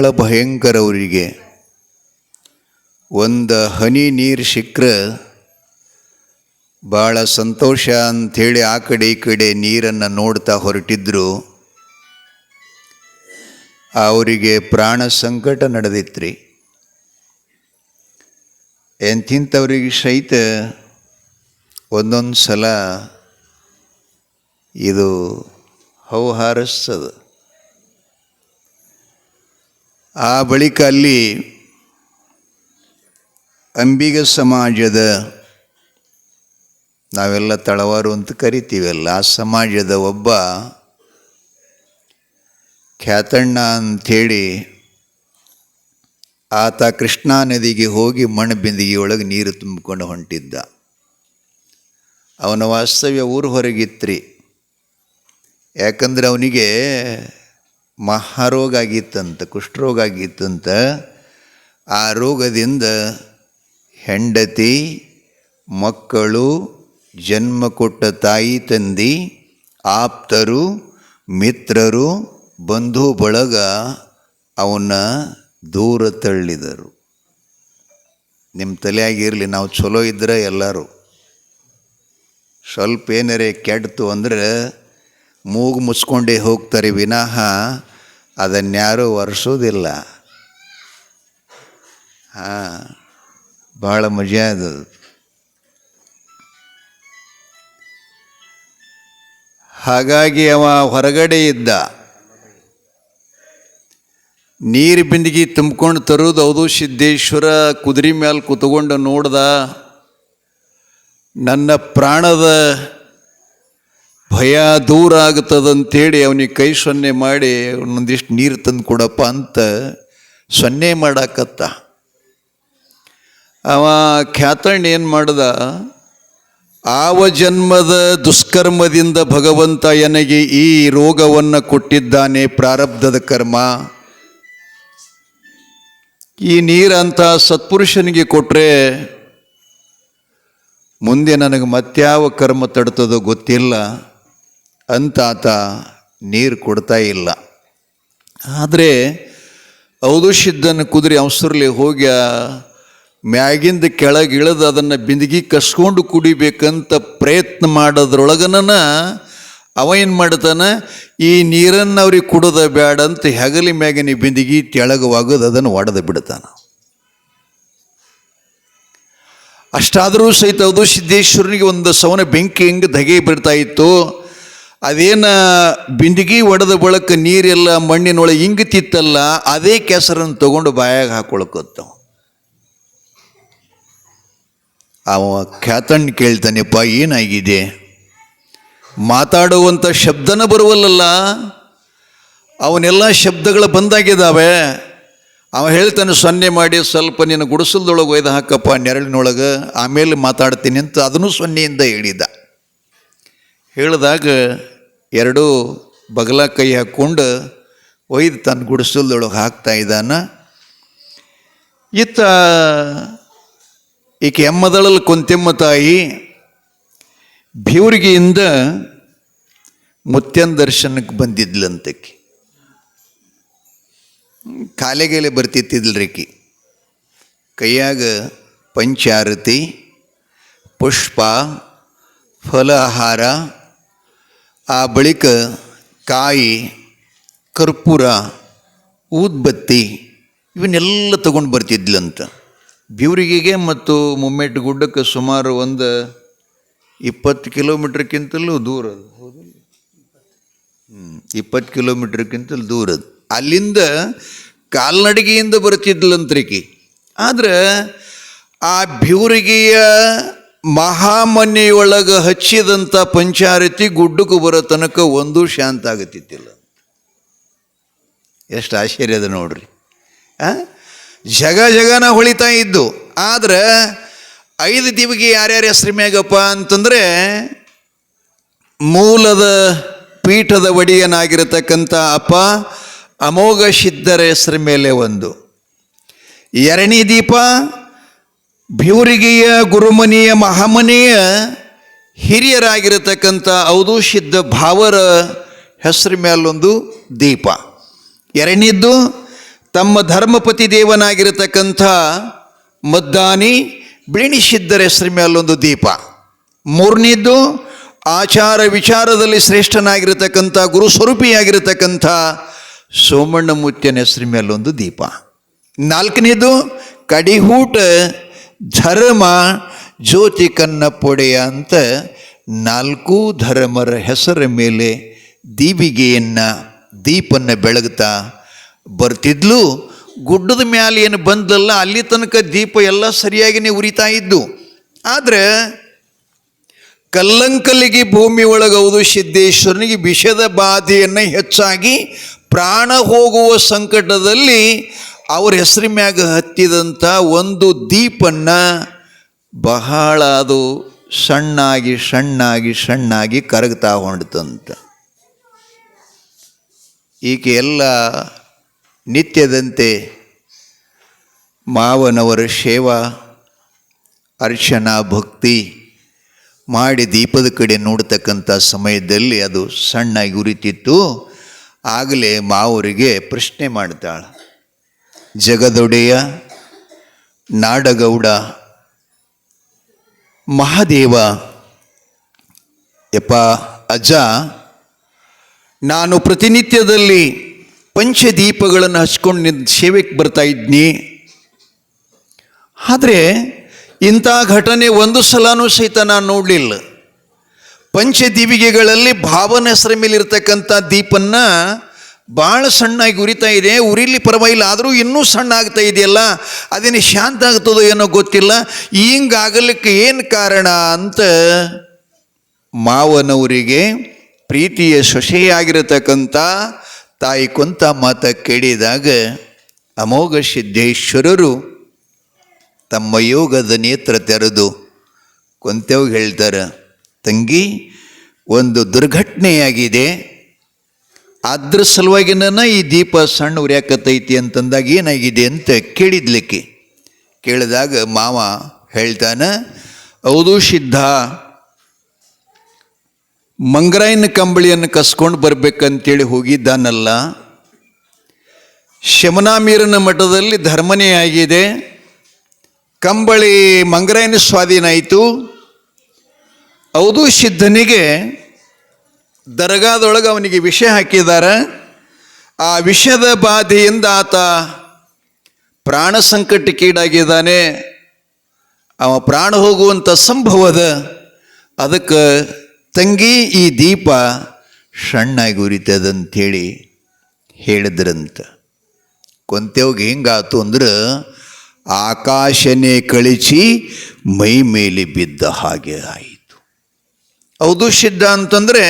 ಭಾಳ ಭಯಂಕರ ಅವರಿಗೆ ಒಂದು ಹನಿ ನೀರು ಸಿಕ್ಕರೆ ಭಾಳ ಸಂತೋಷ ಅಂಥೇಳಿ ಆ ಕಡೆ ಈ ಕಡೆ ನೀರನ್ನು ನೋಡ್ತಾ ಹೊರಟಿದ್ರು. ಅವರಿಗೆ ಪ್ರಾಣ ಸಂಕಟ ನಡೆದಿತ್ರಿ. ಎಂಥಿಂಥವ್ರಿಗೆ ಸಹಿತ ಒಂದೊಂದು ಸಲ ಇದು ಹೌಹಾರಿಸ್ತದ. ಆ ಬಳಿಕ ಅಲ್ಲಿ ಅಂಬಿಗ ಸಮಾಜದ ನಾವೆಲ್ಲ ತಳವಾರು ಅಂತ ಕರಿತೀವಲ್ಲ ಆ ಸಮಾಜದ ಒಬ್ಬ ಖ್ಯಾತಣ್ಣ ಅಂಥೇಳಿ ಆತ ಕೃಷ್ಣಾ ನದಿಗೆ ಹೋಗಿ ಮಣ್ಣು ಬಿಂದಿಗೆಯೊಳಗೆ ನೀರು ತುಂಬಿಕೊಂಡು ಹೊಂಟಿದ್ದ. ಅವನ ವಾಸ್ತವ್ಯ ಊರು ಹೊರಗಿತ್ರಿ. ಯಾಕಂದರೆ ಅವನಿಗೆ ಮಹಾರೋಗ ಆಗಿತ್ತಂತ ಕುಷ್ಠರೋಗ ಆಗಿತ್ತಂತ ಆ ರೋಗದಿಂದ ಹೆಂಡತಿ, ಮಕ್ಕಳು, ಜನ್ಮ ಕೊಟ್ಟ ತಾಯಿ ತಂದಿ, ಆಪ್ತರು, ಮಿತ್ರರು, ಬಂಧು ಬಳಗ ಅವನ್ನ ದೂರ ತಳ್ಳಿದರು. ನಿಮ್ಮ ತಲೆಯಾಗಿರಲಿ, ನಾವು ಚಲೋ ಇದ್ದರೆ ಎಲ್ಲರೂ. ಸ್ವಲ್ಪ ಏನರೇ ಕೆಡ್ತು ಅಂದರೆ ಮೂಗು ಮುಚ್ಕೊಂಡೇ ಹೋಗ್ತಾರೆ ವಿನಃ ಅದನ್ಯಾರೂ ಒರೆಸೋದಿಲ್ಲ ಹಾಂ ಭಾಳ ಮಜಾ ಅದು. ಹಾಗಾಗಿ ಅವ ಹೊರಗಡೆ ಇದ್ದ. ನೀರು ಬಿಂದಿಗೆ ತುಂಬಿಕೊಂಡು ತರೋದು ಹೌದು, ಸಿದ್ದೇಶ್ವರ ಕುದುರೆ ಮೇಲೆ ಕೂತ್ಕೊಂಡು ನೋಡ್ದ, ನನ್ನ ಪ್ರಾಣದ ಭಯ ದೂರ ಆಗ್ತದಂತೇಳಿ ಅವನಿಗೆ ಕೈ ಸೊನ್ನೆ ಮಾಡಿ ಒಂದಿಷ್ಟು ನೀರು ತಂದು ಕೊಡಪ್ಪ ಅಂತ ಸೊನ್ನೆ ಮಾಡಾಕತ್ತ. ಅವ ಖ್ಯಾತಣ್ಣ ಏನು ಮಾಡ್ದ, ಆವ ಜನ್ಮದ ದುಷ್ಕರ್ಮದಿಂದ ಭಗವಂತ ನನಗೆ ಈ ರೋಗವನ್ನು ಕೊಟ್ಟಿದ್ದಾನೆ ಪ್ರಾರಬ್ಧದ ಕರ್ಮ. ಈ ನೀರಂತ ಸತ್ಪುರುಷನಿಗೆ ಕೊಟ್ಟರೆ ಮುಂದೆ ನನಗೆ ಮತ್ಯಾವ ಕರ್ಮ ತಡ್ತದೋ ಗೊತ್ತಿಲ್ಲ. ಅಂತ ಆತ ನೀರು ಕೊಡ್ತಾ ಇಲ್ಲ. ಆದರೆ ಔದುಷಿದ್ದನ್ನು ಕುದುರೆ ಅವಸರಲ್ಲಿ ಹೋಗಿ ಮ್ಯಾಗಿಂದ ಕೆಳಗೆ ಇಳಿದು ಅದನ್ನು ಬಿಂದಿಗೆ ಕಸ್ಕೊಂಡು ಕುಡಿಬೇಕಂತ ಪ್ರಯತ್ನ ಮಾಡೋದ್ರೊಳಗನ ಅವ ಏನು ಮಾಡ್ತಾನೆ, ಈ ನೀರನ್ನು ಅವ್ರಿಗೆ ಕುಡದ ಬೇಡ ಅಂತ ಹೆಗಲಿ ಮ್ಯಾಗಿನ ಬಿಂದಿಗೆ ತೆಳಗೆ ಒಗದು ಅದನ್ನು ಒಡೆದು ಬಿಡ್ತಾನೆ. ಅಷ್ಟಾದರೂ ಸಹಿತ ಅದು ಸಿದ್ದೇಶ್ವರನಿಗೆ ಒಂದು ಸವನ ಬೆಂಕಿ ಹೆಂಗೆ ಧಗೆ ಬಿಡ್ತಾ ಇತ್ತು. ಅದೇನ ಬಿಂದಿಗೆ ಒಡೆದ ಬಳಕ ನೀರೆಲ್ಲ ಮಣ್ಣಿನೊಳಗೆ ಇಂಗುತ್ತಿತ್ತಲ್ಲ ಅದೇ ಕೆಸರನ್ನು ತಗೊಂಡು ಬಾಯಾಗ ಹಾಕೊಳಕತ್ತವ. ಅವ ಖ್ಯಾತಣ್ಣ ಕೇಳ್ತಾನೆಪ್ಪ, ಏನಾಗಿದೆ? ಮಾತಾಡುವಂಥ ಶಬ್ದನ ಬರುವಲ್ಲಲ್ಲ ಅವನ್ನೆಲ್ಲ ಶಬ್ದಗಳು ಬಂದಾಗಿದ್ದಾವೆ ಅವ ಹೇಳ್ತಾನೆ, ಸೊನ್ನೆ ಮಾಡಿ ಸ್ವಲ್ಪ ನಿನ್ನ ಗುಡಿಸಲ್ದೊಳಗೆ ಒಯ್ದು ಹಾಕಪ್ಪ ನೆರಳಿನೊಳಗೆ, ಆಮೇಲೆ ಮಾತಾಡ್ತೀನಿ ಅಂತ ಅದನ್ನು ಸೊನ್ನೆಯಿಂದ ಹೇಳಿದ. ಹೇಳಿದಾಗ ಎರಡೂ ಬಗಲ ಕೈ ಹಾಕ್ಕೊಂಡು ಒಯ್ದು ತನ್ನ ಗುಡಿಸಲ್ದೊಳಗೆ ಹಾಕ್ತಾ ಇದ್ದಾನ. ಇತ್ತ ಈಕೆ ಎಮ್ಮದಳಲ್ಲಿ ಕುಂತಿಮ್ಮ ತಾಯಿ ಬೀವ್ರಿಗೆಯಿಂದ ಮುತ್ಯನ ದರ್ಶನಕ್ಕೆ ಬಂದಿದ್ಲಂತಕ್ಕೆ ಕಾಲೆಗೆಲೆ ಬರ್ತಿತ್ತಿದ್ಲ್ರಿಕಿ ಕೈಯಾಗ ಪಂಚಾರತಿ, ಪುಷ್ಪ, ಫಲಹಾರ ಆ ಬಳಿಕ ಕಾಯಿ, ಕರ್ಪೂರ, ಊದ್ಬತ್ತಿ ಇವನ್ನೆಲ್ಲ ತಗೊಂಡು ಬರ್ತಿದ್ಲಂತ. ಬ್ಯೂರಿಗೆಗೆ ಮತ್ತು ಮುಮ್ಮೆಟ್ ಗುಡ್ಡಕ್ಕೆ ಸುಮಾರು ಒಂದು ಇಪ್ಪತ್ತು ಕಿಲೋಮೀಟ್ರ್ಕ್ಕಿಂತಲೂ ದೂರ ಅದು. ಹೌದು ಹ್ಞೂ ಇಪ್ಪತ್ತು ಕಿಲೋಮೀಟ್ರ್ಕ್ಕಿಂತಲೂ ದೂರ ಅದು. ಅಲ್ಲಿಂದ ಕಾಲ್ನಡಿಗೆಯಿಂದ ಬರ್ತಿದ್ಲಂತ್ರಿಕಿ. ಆದ್ರೆ ಆ ಬ್ಯೂರಿಗೆಯ ಮಹಾಮನೆಯೊಳಗೆ ಹಚ್ಚಿದಂಥ ಪಂಚಾರತಿ ಗುಡ್ಡಕ್ಕೆ ಬರೋ ತನಕ ಒಂದು ಶಾಂತ ಆಗತ್ತಿತ್ತಿಲ್ಲ ಎಷ್ಟು ಆಶ್ಚರ್ಯ ಅದ ನೋಡ್ರಿ? ಜಗ ಜಗನ ಹೊಳಿತಾ ಇದ್ದು. ಆದ್ರೆ ಐದು ದಿವಿಗೆ ಯಾರ್ಯಾರ ಹೆಸರು ಮ್ಯಾಗಪ್ಪ ಅಂತಂದರೆ ಮೂಲದ ಪೀಠದ ಒಡೆಯನಾಗಿರತಕ್ಕಂಥ ಅಪ್ಪ ಅಮೋಘ ಸಿದ್ಧರ ಹೆಸರು ಮೇಲೆ ಒಂದು. ಎರಡನೇ ದೀಪ ಬ್ಯೂರಿಗೆಯ ಗುರುಮನಿಯ ಮಹಾಮನೆಯ ಹಿರಿಯರಾಗಿರತಕ್ಕಂಥ ಔದು ಸಿದ್ಧ ಭಾವರ ಹೆಸರು ಮೇಲೊಂದು ದೀಪ. ಎರಡನೇದ್ದು, ತಮ್ಮ ಧರ್ಮಪತಿ ದೇವನಾಗಿರತಕ್ಕಂಥ ಮದ್ದಾನಿ ಬಿಳಿಣಿಸಿದ್ದರ ಹೆಸರು ಮೇಲೊಂದು ದೀಪ. ಮೂರನೇದ್ದು, ಆಚಾರ ವಿಚಾರದಲ್ಲಿ ಶ್ರೇಷ್ಠನಾಗಿರತಕ್ಕಂಥ ಗುರು ಸ್ವರೂಪಿಯಾಗಿರತಕ್ಕಂಥ ಸೋಮಣ್ಣ ಮುತ್ಯನ ಹೆಸರು ಮೇಲೊಂದು ದೀಪ. ನಾಲ್ಕನೇದು ಕಡಿಹೂಟ ಧರ್ಮ ಜ್ಯೋತಿ ಕನ್ನಪ್ಪೊಡೆಯ ಅಂತ ನಾಲ್ಕು ಧರ್ಮರ ಹೆಸರ ಮೇಲೆ ದೀವಿಗೆಯನ್ನು, ದೀಪನ್ನು ಬೆಳಗ್ತಾ ಬರ್ತಿದ್ಲು. ಗುಡ್ಡದ ಮ್ಯಾಲೆ ಏನು ಬಂದಲ್ಲ ಅಲ್ಲಿ ತನಕ ದೀಪ ಎಲ್ಲ ಸರಿಯಾಗಿನೇ ಉರಿತಾ ಇದ್ದು. ಆದರೆ ಕಲ್ಲಂಕಲಿಗೆ ಭೂಮಿ ಒಳಗೌದು ಸಿದ್ದೇಶ್ವರನಿಗೆ ವಿಷದ ಬಾಧೆಯನ್ನು ಹೆಚ್ಚಾಗಿ ಪ್ರಾಣ ಹೋಗುವ ಸಂಕಟದಲ್ಲಿ ಅವ್ರ ಹೆಸರಿ ಮ್ಯಾಗ ಹತ್ತಿದಂಥ ಒಂದು ದೀಪನ್ನು ಬಹಳ ಅದು ಸಣ್ಣಾಗಿ ಸಣ್ಣಾಗಿ ಸಣ್ಣಾಗಿ ಕರಗ್ತಾ ಹೊಂಡ್ತಂತ. ಈಕೆ ಎಲ್ಲ ನಿತ್ಯದಂತೆ ಮಾವನವರ ಸೇವಾ, ಅರ್ಚನಾ ಭಕ್ತಿ ಮಾಡಿ ದೀಪದ ಕಡೆ ನೋಡ್ತಕ್ಕಂಥ ಸಮಯದಲ್ಲಿ ಅದು ಸಣ್ಣಾಗಿ ಉರಿತಿತ್ತು. ಆಗಲೇ ಮಾವರಿಗೆ ಪ್ರಶ್ನೆ ಮಾಡ್ತಾಳೆ. ಜಗದೊಡೆಯ ನಾಡಗೌಡ ಮಹಾದೇವ. ಎಪ್ಪ ಅಜ್ಜ, ನಾನು ಪ್ರತಿನಿತ್ಯದಲ್ಲಿ ಪಂಚದೀಪಗಳನ್ನು ಹಚ್ಕೊಂಡು ನಿಂತ ಸೇವೆಗೆ ಬರ್ತಾ ಇದ್ನಿ. ಆದರೆ ಇಂಥ ಘಟನೆ ಒಂದು ಸಲನೂ ಸಹಿತ ನಾನು ನೋಡಲಿಲ್ಲ. ಪಂಚದೀವಿಗೆಗಳಲ್ಲಿ ಭಾವನ ಹೆಸರ ಮೇಲಿರ್ತಕ್ಕಂಥ ದೀಪನ್ನ ಭಾಳ ಸಣ್ಣಾಗಿ ಉರಿತಾ ಇದೆ, ಉರಿಲಿ ಪರವಾಗಿಲ್ಲ, ಆದರೂ ಇನ್ನೂ ಸಣ್ಣ ಆಗ್ತಾ ಇದೆಯಲ್ಲ, ಅದೇನು ಶಾಂತ ಆಗ್ತದೋ ಏನೋ ಗೊತ್ತಿಲ್ಲ. ಹಿಂಗಾಗಲಿಕ್ಕೆ ಏನು ಕಾರಣ ಅಂತ ಮಾವನವರಿಗೆ ಪ್ರೀತಿಯ ಸೊಸೆಯಾಗಿರತಕ್ಕಂಥ ತಾಯಿ ಕುಂತ ಮಾತ ಕೇಳಿದಾಗ ಅಮೋಘ ಸಿದ್ದೇಶ್ವರರು ತಮ್ಮ ಯೋಗದ ನೇತ್ರ ತೆರೆದು ಕೊಂತೆವ್ ಹೇಳ್ತಾರೆ, ತಂಗಿ, ಒಂದು ದುರ್ಘಟನೆಯಾಗಿದೆ ಅದ್ರ ಸಲುವಾಗಿನ ಈ ದೀಪ ಸಣ್ಣ ಉರಿಯಾಕತ್ತೈತಿ ಅಂತಂದಾಗ ಏನಾಗಿದೆ ಅಂತ ಕೇಳಿದ್ಲಿಕ್ಕೆ. ಕೇಳಿದಾಗ ಮಾವ ಹೇಳ್ತಾನೆ, ಹೌದು ಸಿದ್ಧ, ಮಂಗರಾಯನ ಕಂಬಳಿಯನ್ನು ಕಸ್ಕೊಂಡು ಬರ್ಬೇಕಂತೇಳಿ ಹೋಗಿದ್ದಾನಲ್ಲ. ಶಮನಾಮೀರನ ಮಠದಲ್ಲಿ ಧರ್ಮನೇ ಆಗಿದೆ. ಕಂಬಳಿ ಮಂಗರಾಯನ ಸ್ವಾಧೀನ ಆಯಿತು. ಹೌದು ಸಿದ್ಧನಿಗೆ ದರ್ಗಾದೊಳಗೆ ಅವನಿಗೆ ವಿಷ ಹಾಕಿದ್ದಾರೆ. ಆ ವಿಷದ ಬಾಧೆಯಿಂದ ಆತ ಪ್ರಾಣ ಸಂಕಟಕ್ಕೀಡಾಗಿದ್ದಾನೆ ಅವ ಪ್ರಾಣ ಹೋಗುವಂಥ ಸಂಭವದ ಅದಕ್ಕೆ ತಂಗಿ ಈ ದೀಪ ಸಣ್ಣಾಗಿ ಉರಿತದಂಥೇಳಿ ಹೇಳಿದ್ರಂತ. ಕೊಂತೆವ್ಗೆ ಹೆಂಗಾತು ಅಂದ್ರೆ ಆಕಾಶನೇ ಕಳಿಸಿ ಮೈ ಮೇಲೆ ಬಿದ್ದ ಹಾಗೆ ಆಯಿತು. ಹೌದು ಸಿದ್ಧ ಅಂತಂದರೆ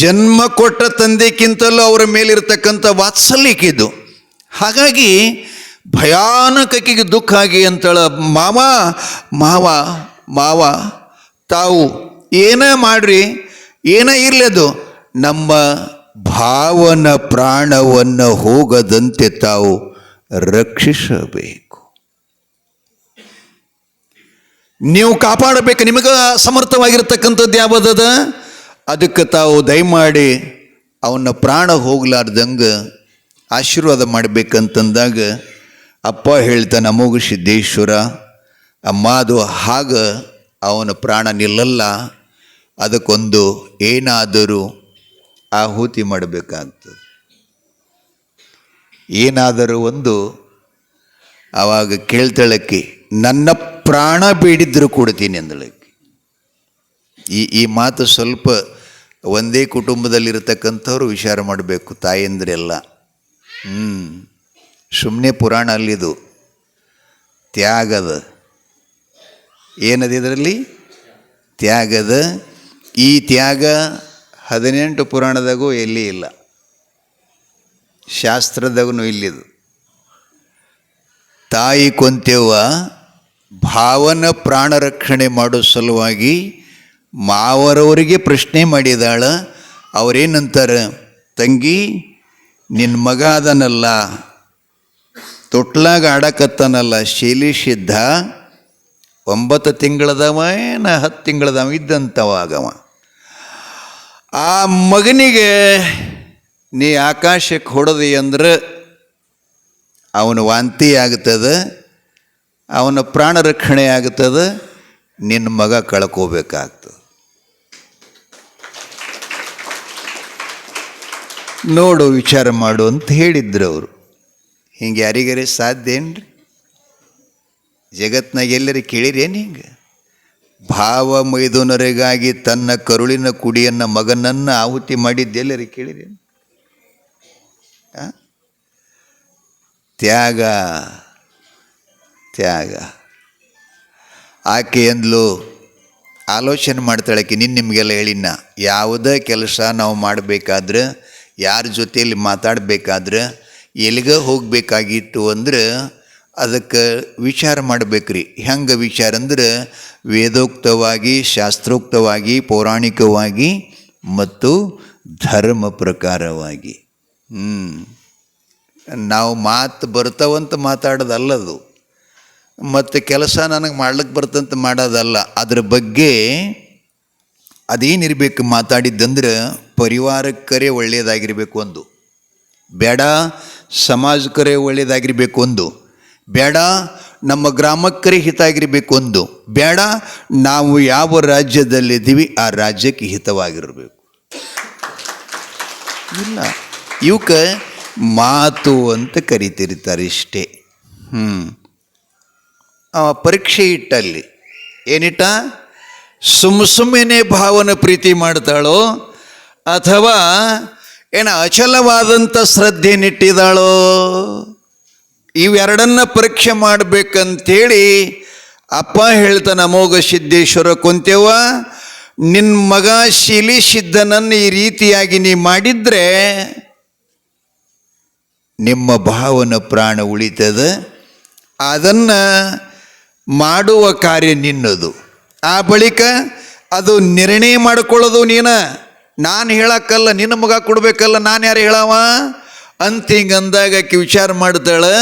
ಜನ್ಮ ಕೊಟ್ಟ ತಂದೆಕ್ಕಿಂತಲೂ ಅವರ ಮೇಲಿರ್ತಕ್ಕಂಥ ವಾತ್ಸಲ್ಯಕ್ಕಿದ್ದು ಹಾಗಾಗಿ ಭಯಾನಕಕ್ಕಿಗೆ ದುಃಖ ಆಗಿ ಅಂತೇಳ, ಮಾವ ಮಾವ ಮಾವ, ತಾವು ಏನೇ ಮಾಡ್ರಿ? ಏನೇ ಇರಲಿ ಅದು? ನಮ್ಮ ಭಾವನ ಪ್ರಾಣವನ್ನು ಹೋಗದಂತೆ ತಾವು ರಕ್ಷಿಸಬೇಕು. ನೀವು ಕಾಪಾಡಬೇಕು, ನಿಮಗೆ ಸಮರ್ಥವಾಗಿರ್ತಕ್ಕಂಥದ್ದು ಯಾವುದದ? ಅದಕ್ಕೆ ತಾವು ದಯಮಾಡಿ ಅವನ ಪ್ರಾಣ ಹೋಗ್ಲಾರ್ದಂಗೆ ಆಶೀರ್ವಾದ ಮಾಡಬೇಕಂತಂದಾಗ ಅಪ್ಪ ಹೇಳ್ತಾನೆ ಅಮೋಘ ಸಿದ್ದೇಶ್ವರ, ಅಮ್ಮ, ಅದು ಹಾಗ ಅವನ ಪ್ರಾಣ ನಿಲ್ಲಲ್ಲ, ಅದಕ್ಕೊಂದು ಏನಾದರೂ ಆಹುತಿ ಮಾಡಬೇಕಾಗ್ತದೆ. ಏನಾದರೂ ಒಂದು ಆವಾಗ ಕೇಳ್ತಾಳಕ್ಕೆ ನನ್ನ ಪ್ರಾಣ ಬೇಡಿದ್ದರೂ ಕೊಡ್ತೀನಿ ಅಂದಳಕ್ಕೆ. ಈ ಈ ಮಾತು ಸ್ವಲ್ಪ ಒಂದೇ ಕುಟುಂಬದಲ್ಲಿರತಕ್ಕಂಥವ್ರು ವಿಚಾರ ಮಾಡಬೇಕು, ತಾಯಂದ್ರೆಲ್ಲ. ಹ್ಞೂ ಸುಮ್ಮನೆ ಪುರಾಣ ಅಲ್ಲಿದು. ತ್ಯಾಗದ. ಏನದು ಇದರಲ್ಲಿ? ತ್ಯಾಗದ. ಈ ತ್ಯಾಗ ಹದಿನೆಂಟು ಪುರಾಣದಾಗೂ ಎಲ್ಲಿ ಇಲ್ಲ. ಶಾಸ್ತ್ರದಾಗೂ ಇಲ್ಲಿದು. ತಾಯಿ ಕೊಂತೆವ್ವ ಭಾವನ ಪ್ರಾಣ ರಕ್ಷಣೆ ಮಾಡೋ ಸಲುವಾಗಿ ಮಾವರವರಿಗೆ ಪ್ರಶ್ನೆ ಮಾಡಿದಾಳ, ಅವರೇನಂತಾರೆ, ತಂಗಿ ನಿನ್ನ ಮಗ ಅದನಲ್ಲ, ತೊಟ್ಲಾಗ ಆಡಕತ್ತಾನಲ್ಲ ಶೈಲಿಸಿದ್ದ ಒಂಬತ್ತು ತಿಂಗಳದವ ಏನ ಹತ್ತು ತಿಂಗಳದವ ಇದ್ದಂಥವ ಆಗವ. ಆ ಮಗನಿಗೆ ನೀ ಆಕಾಶಕ್ಕೆ ಹೊಡೆದಿ ಅಂದ್ರೆ ಅವನು ವಾಂತಿ ಆಗ್ತದೆ ಅವನ ಪ್ರಾಣ ರಕ್ಷಣೆ ಆಗ್ತದೆ ನಿನ್ನ ಮಗ ಕಳ್ಕೋಬೇಕಾಗ್ತದೆ. ನೋಡು, ವಿಚಾರ ಮಾಡು ಅಂತ ಹೇಳಿದ್ರು ಅವರು. ಹಿಂಗೆ ಯಾರಿಗರಿ ಸಾಧ್ಯ ಏನ್ರಿ? ಜಗತ್ನಾಗ ಎಲ್ಲರಿ ಕೇಳಿರೇನು ಹಿಂಗೆ? ಭಾವ ಮೈದುನರಿಗಾಗಿ ತನ್ನ ಕರುಳಿನ ಕುಡಿಯನ್ನ ಮಗನನ್ನು ಆಹುತಿ ಮಾಡಿದ್ದೆಲ್ಲರಿ ಕೇಳಿರೇನು? ತ್ಯಾಗ ತ್ಯಾಗ. ಆಕೆ ಎಂದ್ಲು ಆಲೋಚನೆ ಮಾಡ್ತಾಳೆ ಕಿ ನಿನ್ನ ನಿಮಗೆಲ್ಲ ಹೇಳಿನ ಯಾವುದೇ ಕೆಲಸ ನಾವು ಮಾಡಬೇಕಾದ್ರೆ, ಯಾರ ಜೊತೆಯಲ್ಲಿ ಮಾತಾಡಬೇಕಾದ್ರೆ, ಎಲ್ಲಿಗೆ ಹೋಗಬೇಕಾಗಿತ್ತು ಅಂದ್ರೆ, ಅದಕ್ಕೆ ವಿಚಾರ ಮಾಡಬೇಕ್ರಿ. ಹೆಂಗೆ ವಿಚಾರ ಅಂದ್ರೆ, ವೇದೋಕ್ತವಾಗಿ, ಶಾಸ್ತ್ರೋಕ್ತವಾಗಿ, ಪೌರಾಣಿಕವಾಗಿ ಮತ್ತು ಧರ್ಮ ಪ್ರಕಾರವಾಗಿ. ಹ್ಞೂ ನಾವು ಮಾತು ಬರ್ತಾವಂತ ಮಾತಾಡೋದಲ್ಲದು. ಮತ್ತು ಕೆಲಸ ನನಗೆ ಮಾಡ್ಲಿಕ್ಕೆ ಬರ್ತಂತ ಮಾಡೋದಲ್ಲ, ಅದ್ರ ಬಗ್ಗೆ ಅದೇನಿರಬೇಕು ಮಾತಾಡಿದ್ದಂದ್ರೆ ಪರಿವಾರಕ್ಕರೇ ಒಳ್ಳೆಯದಾಗಿರಬೇಕು ಒಂದು ಬೇಡ ಸಮಾಜಕ್ಕರೇ ಒಳ್ಳೆಯದಾಗಿರಬೇಕು ಒಂದು ಬೇಡ ನಮ್ಮ ಗ್ರಾಮಕ್ಕರೇ ಹಿತ ಆಗಿರಬೇಕು ಒಂದು ಬೇಡ ನಾವು ಯಾವ ರಾಜ್ಯದಲ್ಲಿದ್ದೀವಿ, ಆ ರಾಜ್ಯಕ್ಕೆ ಹಿತವಾಗಿರಬೇಕು. ಇಲ್ಲ. ಇವಕ್ಕೆ ಮಾತು ಅಂತ ಕರಿತಿರ್ತಾರೆ ಇಷ್ಟೇ. ಹ್ಞೂ ಪರೀಕ್ಷೆ ಇಟ್ಟಲ್ಲಿ ಏನಿಟ್ಟ? ಸುಮ್ಮ ಸುಮ್ಮನೆ ಭಾವನ ಪ್ರೀತಿ ಮಾಡ್ತಾಳೋ? ಅಥವಾ ಏನ ಅಚಲವಾದಂಥ ಶ್ರದ್ಧೆ ನಿಟ್ಟಿದಾಳೋ? ಇವೆರಡನ್ನ ಪರೀಕ್ಷೆ ಮಾಡಬೇಕಂತೇಳಿ ಅಪ್ಪ ಹೇಳ್ತಾನ ಅಮೋಘ ಸಿದ್ದೇಶ್ವರ ಕುಂತೇವ ನಿನ್ನ ಮಗ ಶಿಲಿ ಸಿದ್ಧನನ್ನು ಈ ರೀತಿಯಾಗಿ ನೀ ಮಾಡಿದ್ರೆ ನಿಮ್ಮ ಭಾವನ ಪ್ರಾಣ ಉಳಿತದ. ಅದನ್ನು ಮಾಡುವ ಕಾರ್ಯ ನಿನ್ನದು. ಆ ಬಳಿಕ ಅದು ನಿರ್ಣಯ ಮಾಡಿಕೊಳ್ಳೋದು ನೀನ. ನಾನು ಹೇಳಕ್ಕಲ್ಲ, ನಿನ್ನ ಮಗ ಕೊಡಬೇಕಲ್ಲ, ನಾನು ಯಾರು ಹೇಳವ? ಅಂತ ಹಿಂಗೆ ಅಂದಾಗ ಆಕೆ ವಿಚಾರ ಮಾಡ್ತಾಳೆ.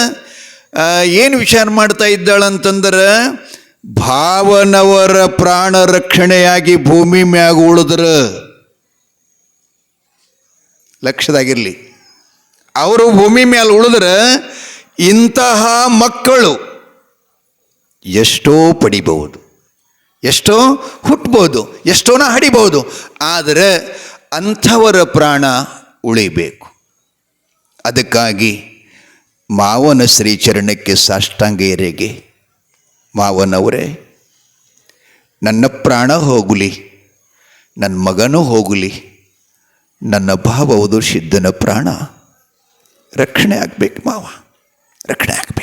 ಏನು ವಿಚಾರ ಮಾಡ್ತಾ ಇದ್ದಾಳಂತಂದ್ರೆ ಭಾವನವರ ಪ್ರಾಣ ರಕ್ಷಣೆಯಾಗಿ ಭೂಮಿ ಮ್ಯಾಗ ಉಳಿದ್ರ. ಲಕ್ಷದಾಗಿರಲಿ. ಅವರು ಭೂಮಿ ಮೇಲೆ ಉಳಿದ್ರೆ ಇಂತಹ ಮಕ್ಕಳು ಎಷ್ಟೋ ಪಡಿಬಹುದು ಎಷ್ಟೋ ಹುಟ್ಟಬಹುದು ಎಷ್ಟೋನ ಹಡಿಬಹುದು ಆದರೆ ಅಂಥವರ ಪ್ರಾಣ ಉಳಿಬೇಕು. ಅದಕ್ಕಾಗಿ ಮಾವನ ಶ್ರೀಚರಣಕ್ಕೆ ಸಾಷ್ಟಾಂಗ ಎರೆಗೆ ಮಾವನವರೇ, ನನ್ನ ಪ್ರಾಣ ಹೋಗಲಿ, ನನ್ನ ಮಗನೂ ಹೋಗಲಿ, ನನ್ನ ಭಾವವುದು ಸಿದ್ಧನ ಪ್ರಾಣ. ರಕ್ಷಣೆ ಆಗಬೇಕು ಮಾವ, ರಕ್ಷಣೆ ಆಗಬೇಕು.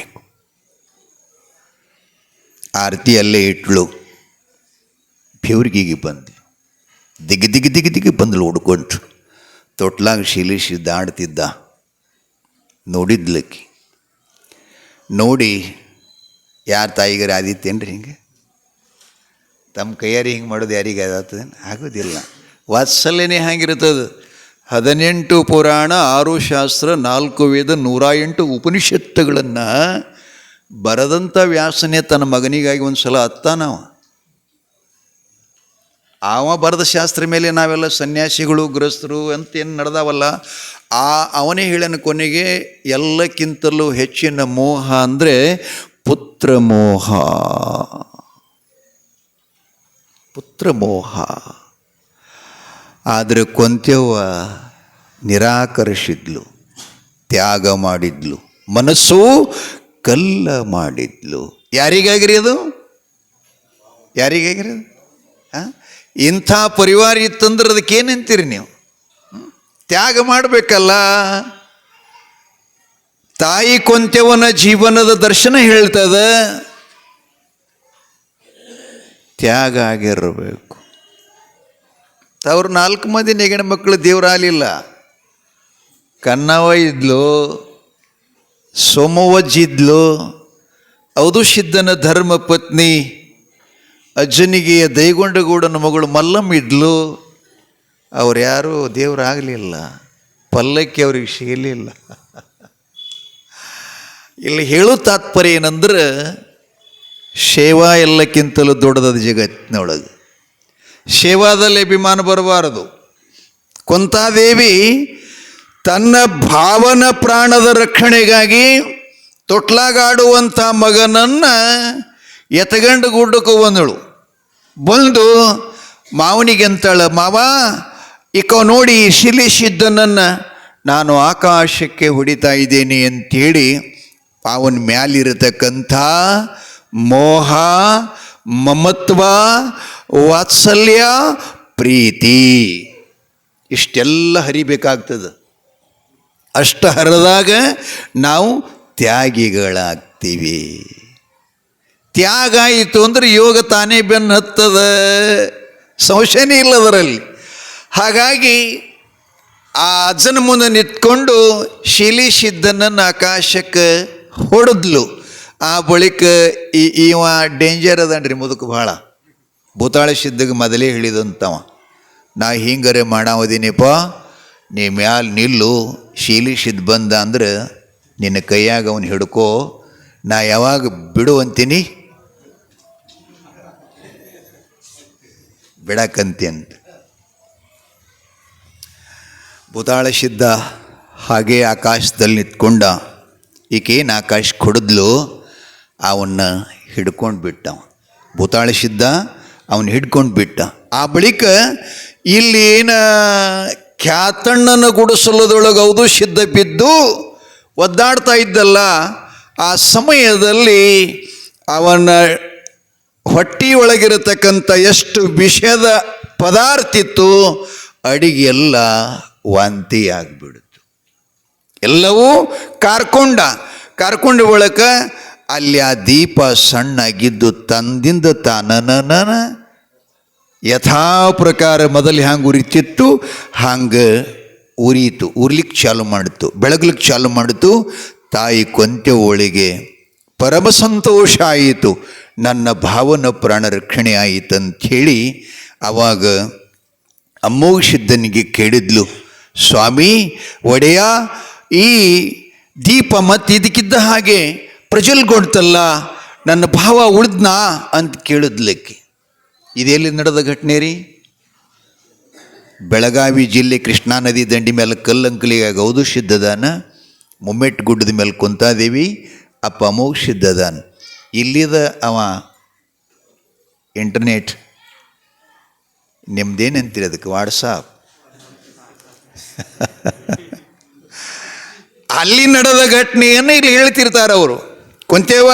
ಆರತಿಯಲ್ಲೇ ಇಟ್ಲು. ಬೆವ್ರಿಗಿಗೆ ಬಂದು ದಿಗ್ ದಿಗ್ ದಿಗಿ ದಿಗ್ ಬಂದಳು ಹುಡ್ಕೊಂಡ್ರು ತೊಟ್ಲಾಗ ಶೀಲಿಶಿ ದಾಡ್ತಿದ್ದ ನೋಡಿದ್ಲಕ್ಕಿ. ನೋಡಿ, ಯಾರ ತಾಯಿಗಾರ ಆದಿತ್ತೇನ್ರಿ ಹಿಂಗೆ? ತಮ್ಮ ಕೈಯಾರಿ ಹಿಂಗೆ ಮಾಡೋದು ಯಾರಿಗೆ ಅದಾಗ್ತದೇನು ಆಗೋದಿಲ್ಲ. ವಾತ್ಸಲ್ಯನೇ ಹಾಗಿರ್ತದೆ ಹದಿನೆಂಟು ಪುರಾಣ, ಆರು ಶಾಸ್ತ್ರ, ನಾಲ್ಕು ವೇದ ನೂರ ಎಂಟು ಉಪನಿಷತ್ತುಗಳನ್ನು ಬರದಂಥ ವ್ಯಾಸನೇ ತನ್ನ ಮಗನಿಗಾಗಿ ಒಂದು ಸಲ ಅತ್ತಾನವ ಅವ. ಬರೆದ ಶಾಸ್ತ್ರ ಮೇಲೆ ನಾವೆಲ್ಲ ಸನ್ಯಾಸಿಗಳು, ಗೃಹಸ್ಥರು ಅಂತ ಏನು ನಡೆದಾವಲ್ಲ, ಆ ಅವನೇ ಹೇಳನ ಕೊನೆಗೆ ಎಲ್ಲಕ್ಕಿಂತಲೂ ಹೆಚ್ಚಿನ ಮೋಹ ಅಂದರೆ ಪುತ್ರ ಮೋಹ. ಪುತ್ರ ಮೋಹ. ಆದರೆ ಕೊಂತ್ಯವ್ವ ನಿರಾಕರಿಸಿದ್ಲು, ತ್ಯಾಗ ಮಾಡಿದ್ಲು. ಮನಸ್ಸು ಕಲ್ಲ ಮಾಡಿದ್ಲು. ಯಾರಿಗಾಗಿರಿ ಅದು? ಯಾರಿಗಾಗಿರಿ ಅದು? ಹಾಂ? ಇಂಥ ಪರಿವಾರ ಇತ್ತಂದ್ರೆ ಅದಕ್ಕೆ ಏನಂತೀರಿ ನೀವು? ತ್ಯಾಗ ಮಾಡಬೇಕಲ್ಲ. ತಾಯಿ ಕೊಂತೆವನ ಜೀವನದ ದರ್ಶನ ಹೇಳ್ತದ. ತ್ಯಾಗ ಆಗಿರಬೇಕು. ಅವ್ರು ನಾಲ್ಕು ಮಂದಿ ನೆಗಣ ಮಕ್ಕಳು ದೇವರಾಗಲಿಲ್ಲ ಕನ್ನವ ಇದ್ಲು. ಸೋಮವಜ್ಜಿದ್ಲು ಹೌದು ಶಿದ್ದನ ಧರ್ಮ ಪತ್ನಿ ಅಜ್ಜನಿಗೆಯ ದೈಗೊಂಡಗೂಡನ ಮಗಳು ಮಲ್ಲಮ್ಮ ಇದ್ಲು ಅವ್ರು ಯಾರೂ ದೇವರಾಗಲಿಲ್ಲ. ಪಲ್ಲಕ್ಕಿ ಅವ್ರಿಗೆ ಸಿಗಲಿಲ್ಲ ಇಲ್ಲಿ ಹೇಳೋ ತಾತ್ಪರ್ಯ ಏನಂದ್ರೆ, ಸೇವಾ ಎಲ್ಲಕ್ಕಿಂತಲೂ ದೊಡ್ಡದದ ಜಗತ್ತಿನೊಳಗೆ. ಸೇವಾದಲ್ಲಿ ಅಭಿಮಾನ ಬರಬಾರದು. ಕೊಂತಾದೇವಿ ತನ್ನ ಭಾವನ ಪ್ರಾಣದ ರಕ್ಷಣೆಗಾಗಿ ತೊಟ್ಲಾಗಾಡುವಂಥ ಮಗನನ್ನು ಎತಗಂಡು ಗುಡ್ಡಕ್ಕೆ ಬಂದಳು ಬಂದು ಮಾವನಿಗೆ ಅಂತಾಳ, ಮಾವ, ಇಕ ನೋಡಿ ಶಿಲಿಸಿದ್ದನನ್ನು ನಾನು ಆಕಾಶಕ್ಕೆ ಹೊಡಿತಾ ಇದ್ದೇನೆ ಅಂತೇಳಿ ಅವನ ಮ್ಯಾಲಿರತಕ್ಕಂಥ ಮೋಹ, ಮಮತ್ವ, ವಾತ್ಸಲ್ಯ, ಪ್ರೀತಿ ಇಷ್ಟೆಲ್ಲ ಹರಿಬೇಕಾಗ್ತದೆ. ಅಷ್ಟು ಹರಿದಾಗ ನಾವು ತ್ಯಾಗಿಗಳಾಗ್ತೀವಿ. ತ್ಯಾಗ ಆಯಿತು ಅಂದ್ರೆ ಯೋಗ ತಾನೇ ಬೆನ್ನು ಹತ್ತದ ಸಂಶಯನೇ ಇಲ್ಲ ಅದರಲ್ಲಿ ಹಾಗಾಗಿ ಆ ಅಜ್ಜನ ಮುಂದೆ ನಿಂತ್ಕೊಂಡು ಶಿಲಿ ಸಿದ್ದನನ್ನು ಆಕಾಶಕ್ಕೆ ಹೊಡೆದ್ಲು. ಆ ಬಳಿಕ ಈ ಇವ ಡೇಂಜರ್ ಅದನ್ರಿ ಮುದುಕು ಭಾಳ. ಭೂತಾಳ ಸಿದ್ಧಗೆ ಮೊದಲೇ ಹೇಳಿದಂತವ. ನಾ ಹಿಂಗರೆ ಮಾಡಾವದೀನಿಪ್ಪ. ನೀ ಮ್ಯಾಲ ನಿಲ್ಲು ಶೀಲಿ ಸಿದ್ಧ ಬಂದ ಅಂದ್ರೆ ನಿನ್ನ ಕೈಯಾಗ ಅವನು ಹಿಡ್ಕೋ, ನಾ ಯಾವಾಗ ಬಿಡು ಅಂತೀನಿ ಅಂತ ಭೂತಾಳ ಸಿದ್ಧ ಹಾಗೆ ಆಕಾಶದಲ್ಲಿ ನಿಂತ್ಕೊಂಡ. ಈಕೇನು ಆಕಾಶ ಕೊಡಿದ್ಲು? ಅವನ್ನ ಹಿಡ್ಕೊಂಡು ಬಿಟ್ಟ. ಭೂತಾಳ ಸಿದ್ಧ ಅವನು ಹಿಡ್ಕೊಂಡು ಬಿಟ್ಟ. ಆ ಬಳಿಕ ಇಲ್ಲಿ ಏನ ಖ್ಯಾತಣ್ಣನ ಗುಡಿಸಲದೊಳಗೌದು ಸಿದ್ಧ ಬಿದ್ದು ಒದ್ದಾಡ್ತಾ ಇದ್ದಲ್ಲ, ಆ ಸಮಯದಲ್ಲಿ ಅವನ ಹೊಟ್ಟಿಯೊಳಗಿರತಕ್ಕಂಥ ಎಷ್ಟು ವಿಷದ ಪದಾರ್ಥ ಇತ್ತು ಅಡಿಗೆ ಎಲ್ಲ ವಾಂತಿ ಆಗಿಬಿಡ್ತು ಎಲ್ಲವೂ ಕಾರ್ಕೊಂಡ ಕಾರ್ಕೊಂಡ ಬಳಿಕ ಅಲ್ಲಿ ಆ ದೀಪ ಸಣ್ಣಗಿದ್ದು ತಂದಿಂದ ತಾನನ ಯಥಾ ಪ್ರಕಾರ ಮೊದಲು ಹ್ಯಾಂಗೆ ಉರಿತಿತ್ತು ಹಂಗೆ ಉರಿಯಿತು. ಉರ್ಲಿಕ್ಕೆ ಚಾಲು ಮಾಡಿತು ಬೆಳಗ್ಲಿಕ್ಕೆ ಚಾಲು ಮಾಡಿತು. ತಾಯಿ ಕೊಂತೆ ಒಳಗೆ ಪರಮ ಸಂತೋಷ ಆಯಿತು. ನನ್ನ ಭಾವನ ಪ್ರಾಣ ರಕ್ಷಣೆ ಆಯಿತು ಅಂಥೇಳಿ ಆವಾಗ ಸಿದ್ಧನಿಗೆ ಕೇಳಿದ್ಲು, ಸ್ವಾಮಿ, ಒಡೆಯ, ಈ ದೀಪ ಮತ್ತು ಇದಕ್ಕಿದ್ದ ಹಾಗೆ ಪ್ರಜ್ವಲ್ಗೊಳ್ತಲ್ಲ ನನ್ನ ಭಾವ ಉಳಿದ್ನಾ? ಅಂತ ಕೇಳಿದ್ಲಕ್ಕೆ ಇದೆಲ್ಲಿ ನಡೆದ ಘಟನೆ ರೀ? ಬೆಳಗಾವಿ ಜಿಲ್ಲೆ ಕೃಷ್ಣಾ ನದಿ ದಂಡಿ ಮೇಲೆ ಕಲ್ಲಂಕಲಿಗೆ ಗೌದು ಸಿದ್ಧದಾನ, ಮುಮ್ಮೆಟ್ ಗುಡ್ಡದ ಮೇಲೆ ಕುಂತಾದೇವಿ, ಅಪ್ಪ ಅಮೋಘ ಸಿದ್ಧದಾನ. ಇಲ್ಲಿದ ಅವ ಇಂಟರ್ನೆಟ್ ನಿಮ್ದೇನಂತೀರಿ ಅದಕ್ಕೆ? ವಾಟ್ಸಾಪ್. ಅಲ್ಲಿ ನಡೆದ ಘಟನೆಯನ್ನು ಇಲ್ಲಿ ಹೇಳ್ತಿರ್ತಾರೆ ಅವರು ಕೊಂತೇವ,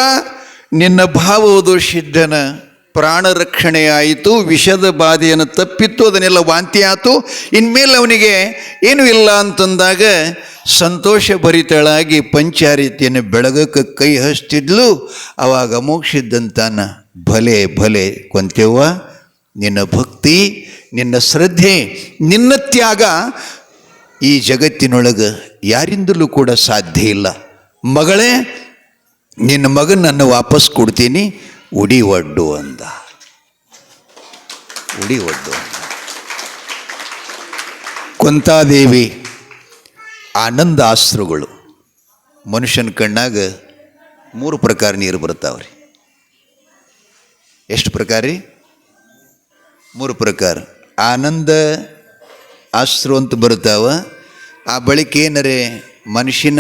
ನಿನ್ನ ಭಾವವುದು ಸಿದ್ಧನ. ಪ್ರಾಣ ರಕ್ಷಣೆ ಆಯಿತು, ವಿಷದ ಬಾಧೆಯನ್ನು ತಪ್ಪಿತ್ತು, ಅದನ್ನೆಲ್ಲ ವಾಂತಿ ಆಯಿತು ಇನ್ಮೇಲೆ ಅವನಿಗೆ ಏನೂ ಇಲ್ಲ ಅಂತಂದಾಗ ಸಂತೋಷ ಭರಿತಳಾಗಿ ಪಂಚಾರಿತಿಯನ್ನು ಬೆಳಗಕ್ಕೆ ಕೈ ಹಚ್ತಿದ್ಲು. ಅವಾಗ ಮೋಕ್ಷಿದ್ದಂತಾನ, ಭಲೆ ಭಲೆ, ಕೊಂತೆವ್ವ, ನಿನ್ನ ಭಕ್ತಿ, ನಿನ್ನ ಶ್ರದ್ಧೆ, ನಿನ್ನ ತ್ಯಾಗ ಈ ಜಗತ್ತಿನೊಳಗೆ ಯಾರಿಂದಲೂ ಕೂಡ ಸಾಧ್ಯ ಇಲ್ಲ. ಮಗಳೇ, ನಿನ್ನ ಮಗನನ್ನು ವಾಪಸ್ ಕೊಡ್ತೀನಿ. ಉಡಿ ಒಡ್ಡು ಅಂದ. ಉಡಿ ಒಡ್ಡು ಅಂದ. ಕುಂತಾದೇವಿ ಆನಂದ ಆಸ್ತ್ರಗಳು ಮನುಷ್ಯನ ಕಣ್ಣಾಗ ಮೂರು ಪ್ರಕಾರ ನೀರು ಬರ್ತಾವ್ರಿ. ಎಷ್ಟು ಪ್ರಕಾರ ರೀ? ಮೂರು ಪ್ರಕಾರ. ಆನಂದ ಆಸ್ತ್ರ ಅಂತ ಬರ್ತಾವ ಆ ಬಳಿಕ ಏನರೆ ಮನುಷ್ಯನ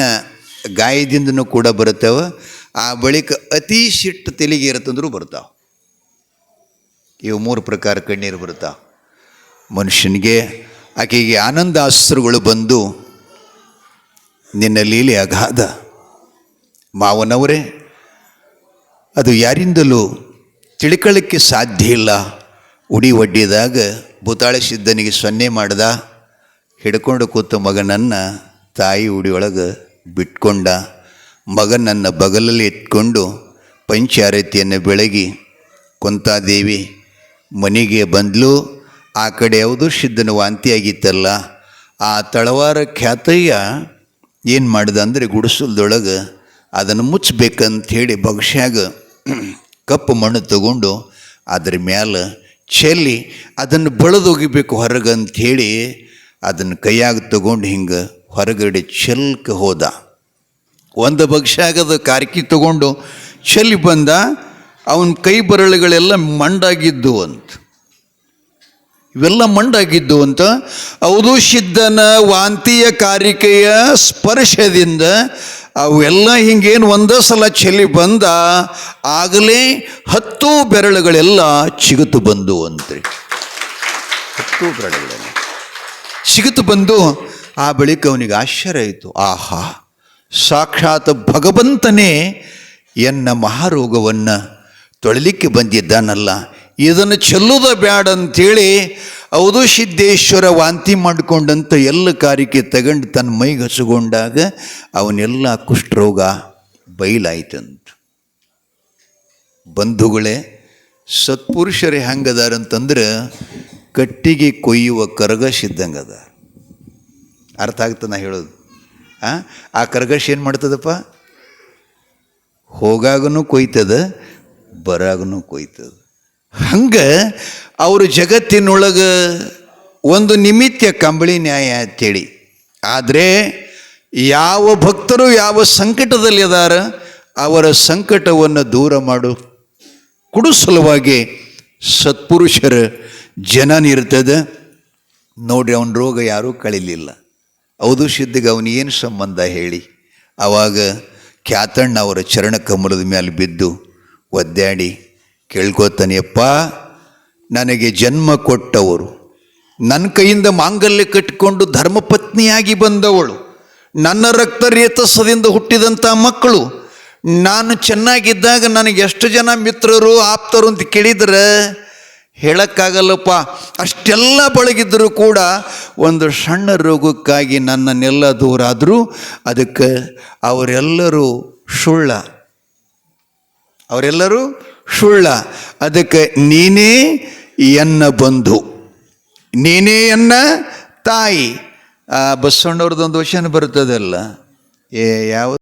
ಗಾಯದಿಂದನೂ ಕೂಡ ಬರ್ತಾವ ಆ ಬಳಿಕ ಅತಿ ಸಿಟ್ಟು ತೆಲಿಗೆ ಇರತ್ತಂದ್ರೂ ಬರ್ತಾವೆ ಇವು ಮೂರು ಪ್ರಕಾರ ಕಣ್ಣೀರು ಬರ್ತಾವ ಮನುಷ್ಯನಿಗೆ, ಆಕೆಗೆ ಆನಂದ ಅಸ್ತ್ರಗಳು ಬಂದು ನಿನ್ನ ಲೀಲೆ ಅಗಾಧ ಮಾವನವರೇ, ಅದು ಯಾರಿಂದಲೂ ತಿಳ್ಕೊಳ್ಳಿಕ್ಕೆ ಸಾಧ್ಯ ಇಲ್ಲ. ಉಡಿ ಒಡ್ಡಿದಾಗ ಭೂತಾಳೆ ಸಿದ್ಧನಿಗೆ ಸೊನ್ನೆ ಮಾಡ್ದ. ಹಿಡ್ಕೊಂಡು ಕೂತ ಮಗನನ್ನು ತಾಯಿ ಉಡಿಯೊಳಗೆ ಬಿಟ್ಕೊಂಡ. ಮಗನನ್ನು ಬಗಲಲ್ಲಿ ಇಟ್ಕೊಂಡು ಪಂಚಾರತಿಯನ್ನು ಬೆಳಗಿ ಕುಂತಾದೇವಿ ಮನೆಗೆ ಬಂದ್ಲು? ಆ ಕಡೆ ಯಾವುದೂ ಸಿದ್ಧನ ವಾಂತಿ ಆಗಿತ್ತಲ್ಲ ಆ ತಳವಾರ ಖ್ಯಾತಯ್ಯ ಏನು ಮಾಡಿದೆ ಅಂದರೆ ಗುಡಿಸಲ್ದೊಳಗೆ ಅದನ್ನು ಮುಚ್ಚಬೇಕಂತ ಹೇಳಿ ಬಗ್ಸ್ಯಾಗ ಕಪ್ಪು ಮಣ್ಣು ತಗೊಂಡು ಅದ್ರ ಮ್ಯಾಲೆ ಚೆಲ್ಲಿ ಅದನ್ನು ಬೆಳೆದೊಗಿಬೇಕು ಹೊರಗೆ ಅಂಥೇಳಿ ಅದನ್ನು ಕೈಯಾಗ ತಗೊಂಡು ಹಿಂಗೆ ಹೊರಗಡೆ ಚೆಲ್ಕ ಹೋದ. ಒಂದು ಆಗದ, ಕಾರ್ಕಿ ತಗೊಂಡು ಚೆಲ್ಲಿ ಬಂದ, ಅವನ ಕೈ ಬರಳುಗಳೆಲ್ಲ ಮಂಡಾಗಿದ್ದು ಅಂತ. ಇವೆಲ್ಲ ಮಂಡಾಗಿದ್ದು ಅಂತ, ಹೌದು ಸಿದ್ಧನ ವಾಂತಿಯ ಕಾರಿಕೆಯ ಸ್ಪರ್ಶದಿಂದ ಅವೆಲ್ಲ ಹಿಂಗೇನು ಒಂದೇ ಸಲ ಚೆಲ್ಲಿ ಬಂದ, ಆಗಲೇ ಹತ್ತು ಬೆರಳುಗಳೆಲ್ಲ ಚಿಗುತು ಬಂದು ಅಂತ್ರಿ ಹತ್ತು ಬೆರಳುಗಳೆಲ್ಲ. ಸಿಗುತ್ತು ಬಂದು ಆ ಬಳಿಕ ಅವನಿಗೆ ಆಶ್ಚರ್ಯ ಆಯಿತು. ಆಹಾ. ಸಾಕ್ಷಾತ್ ಭಗವಂತನೇ ಎನ್ನ ಮಹಾರೋಗವನ್ನು ತೊಳಲಿಕ್ಕೆ ಬಂದಿದ್ದಾನಲ್ಲ. ಇದನ್ನು ಚೆಲ್ಲುದ ಬ್ಯಾಡ ಅಂತೇಳಿ ಹೌದು ಸಿದ್ದೇಶ್ವರ ವಾಂತಿ ಮಾಡಿಕೊಂಡಂಥ ಎಲ್ಲ ಕಾರ್ಯಕ್ಕೆ ತಗೊಂಡು ತನ್ನ ಮೈಗೆ ಹಸುಗೊಂಡಾಗ ಅವನೆಲ್ಲ ಕುಷ್ಠರೋಗ ಬಯಲಾಯ್ತಂತ ಬಂಧುಗಳೇ, ಸತ್ಪುರುಷರೇ ಹೆಂಗದಾರಂತಂದ್ರೆ ಕಟ್ಟಿಗೆ ಕೊಯ್ಯುವ ಕರಗ ಸಿದ್ದಂಗದ ಅರ್ಥ ಆಗ್ತದೆ ನಾ ಹೇಳೋದು? ಆ? ಕರಗಶ ಏನು ಮಾಡ್ತದಪ್ಪ? ಹೋಗಾಗನು ಕೊಯ್ತದ, ಬರಾಗನು ಕೊಯ್ತದ. ಹಂಗೆ ಅವರು ಜಗತ್ತಿನೊಳಗೆ ಒಂದು ನಿಮಿತ್ತ ಕಂಬಳಿ ನ್ಯಾಯ ಅಂತೇಳಿ. ಆದರೆ ಯಾವ ಭಕ್ತರು ಯಾವ ಸಂಕಟದಲ್ಲಿ ಅದಾರ, ಅವರ ಸಂಕಟವನ್ನು ದೂರ ಮಾಡು. ಕೊಡು ಸಲುವಾಗಿ ಸತ್ಪುರುಷರ ಜನನಿರ್ತದೆ ನೋಡಿ ಅವನ ರೋಗ ಯಾರೂ ಕಳಿಲಿಲ್ಲ. ಹೌದು ಸಿದ್ಧಿಗೆ ಅವನೇನು ಸಂಬಂಧ ಹೇಳಿ? ಆವಾಗ ಖ್ಯಾತಣ್ಣ ಅವರ ಚರಣ ಕಮಲದ ಮೇಲೆ ಬಿದ್ದು ಒದ್ದಾಡಿ ಕೇಳ್ಕೊತಾನೆಯಪ್ಪ, ನನಗೆ ಜನ್ಮ ಕೊಟ್ಟವರು. ನನ್ನ ಕೈಯಿಂದ ಮಾಂಗಲ್ಯ ಕಟ್ಟಿಕೊಂಡು ಧರ್ಮಪತ್ನಿಯಾಗಿ ಬಂದವಳು. ನನ್ನ ರಕ್ತ ರೇತಸದಿಂದ ಹುಟ್ಟಿದಂಥ ಮಕ್ಕಳು. ನಾನು ಚೆನ್ನಾಗಿದ್ದಾಗ ನನಗೆ ಎಷ್ಟು ಜನ ಮಿತ್ರರು, ಆಪ್ತರು ಅಂತ ಕೇಳಿದ್ರೆ? ಹೇಳಕ್ಕಾಗಲ್ಲಪ್ಪ. ಅಷ್ಟೆಲ್ಲ ಬಳಗಿದ್ದರೂ ಕೂಡ ಒಂದು ಸಣ್ಣ ರೋಗಕ್ಕಾಗಿ ನನ್ನನ್ನೆಲ್ಲ ದೂರ ಆದರೂ ಅದಕ್ಕೆ ಅವರೆಲ್ಲರೂ ಸುಳ್ಳ. ಅವರೆಲ್ಲರೂ ಸುಳ್ಳ. ಅದಕ್ಕೆ ನೀನೇ ಎನ್ನ ಬಂಧು. ನೀನೇ ಎನ್ನ ತಾಯಿ. ಬಸವಣ್ಣವ್ರದ್ದೊಂದು ವಚನ ಬರ್ತದಲ್ಲ ಏ ಯಾವ